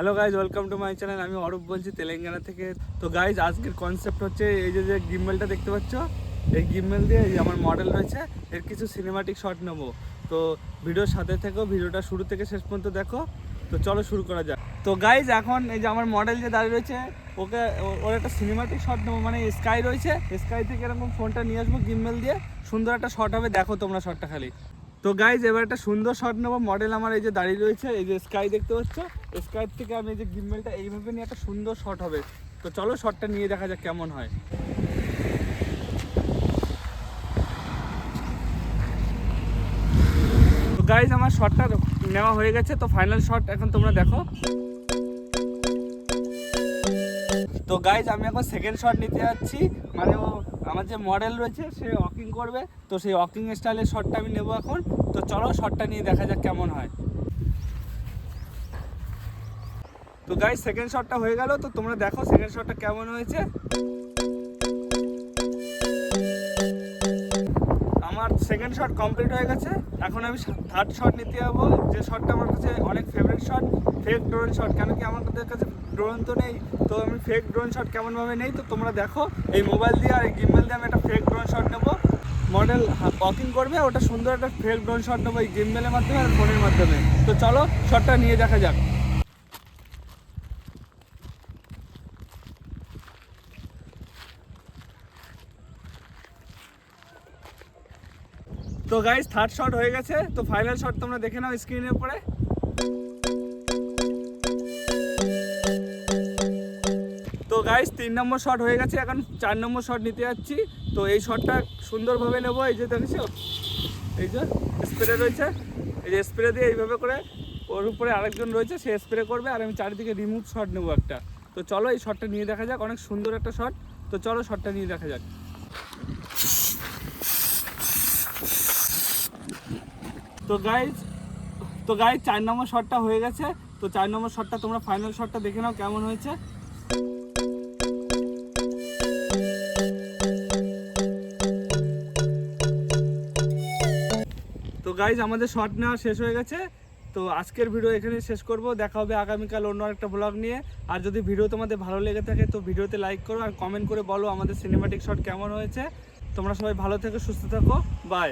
Hello guys welcome to my channel আমি অরূপ বলছি তেলেঙ্গানা থেকে। তো গাইজ আজকের কনসেপ্ট হচ্ছে এই যে যে গিম্বেলটা দেখতে পাচ্ছ, এই গিম্বেল দিয়ে এই আমার মডেল রয়েছে, এর কিছু সিনেমাটিক শট নেব। তো ভিডিওর সাথে থেকেও ভিডিওটা শুরু থেকে শেষ পর্যন্ত দেখো। তো চলো শুরু করা যাক। তো গাইজ এখন এই যে আমার মডেল যে দাঁড়িয়ে রয়েছে, ওকে, ওর একটা সিনেমাটিক শট নেব মানে স্কাই রয়েছে। স্কাই থেকে এরকম ফোনটা নিয়ে আসব গিম্বেল দিয়ে। সুন্দর একটা শট হবে, দেখো তোমরা শটটা খালি। তো গাইজ এবার একটা সুন্দর শট নেব। মডেল আমার এই যে দাঁড়িয়ে রয়েছে, এই যে স্কাই দেখতে পাচ্ছ? স্কাই থেকে আমি এই যে গিম্বেলটা এইভাবে নিয়ে একটা সুন্দর শট হবে। তো চলো শটটা নিয়ে দেখা যাক কেমন হয়। তো গাইজ আমার শটটা নেওয়া হয়ে গেছে। তো ফাইনাল শট এখন তোমরা দেখো। তো গাইজ আমি এখন সেকেন্ড শট নিতে যাচ্ছি। মানে ও আমার যে মডেল রয়েছে, সে ওয়াকিং করবে। তো সেই ওয়াকিং স্টাইলের শটটা আমি নেব এখন। তো চলো শটটা নিয়ে দেখা যাক কেমন হয়। তো গাইজ সেকেন্ড শটটা হয়ে গেল। তো তোমরা দেখো সেকেন্ড শটটা কেমন হয়েছে। আমার সেকেন্ড শট কমপ্লিট হয়ে গেছে। এখন আমি থার্ড শট নিতে যাব। যে শটটা আমার কাছে অনেক favourite shot fake drone shot কেন কি আমাদের কাছে ড্রোন তো নেই। তো আমি ফেক ড্রোন শট কেমনভাবে নেই তো তোমরা দেখো। এই মোবাইল দিয়ে আর এই গিম্বেল দিয়ে আমি একটা ফেক ড্রোন শট নেব। মডেল ওয়াকিং করবে, ওটা সুন্দর একটা ফেক ড্রোন শট নেব এই গিম্বেলের মাধ্যমে আর ফোনের মাধ্যমে। তো চলো শটটা নিয়ে দেখা যাক। তো গাইজ থার্ড শট হয়ে গেছে। তো ফাইনাল শট তোমরা দেখে নাও স্ক্রিনের উপরে। তো গাইজ তিন নম্বর শট হয়ে গেছে, এখন চার নম্বর শট নিতে যাচ্ছি। তো এই শটটা সুন্দরভাবে নেব, এই যে দেখেছ? এই যে স্প্রে রয়েছে। এই যে স্প্রে দিয়ে এইভাবে করে ওর উপরে আরেকজন রয়েছে, সে স্প্রে করবে আর আমি চারিদিকে রিমুভ শট নেব একটা। তো চলো এই শটটা নিয়ে দেখা যাক, অনেক সুন্দর একটা শট তো চলো শটটা নিয়ে দেখা যাক। তো গাইজ তো গাইজ চার নম্বর শটটা হয়ে গেছে। তো চার নম্বর শটটা তোমরা ফাইনাল শটটা দেখে নাও কেমন হয়েছে। তো গাইজ আমাদের শর্ট নেওয়া শেষ হয়ে গেছে। তো আজকের ভিডিও এখানে শেষ করব। দেখা হবে আগামীকাল অন্য একটা ব্লগ নিয়ে। আর যদি ভিডিও তোমাদের ভালো লেগে থাকে, তো ভিডিওতে লাইক করো আর কমেন্ট করে বলো আমাদের সিনেমাটিক শট কেমন হয়েছে। তোমরা সবাই ভালো থেকো, সুস্থ থাকো। বাই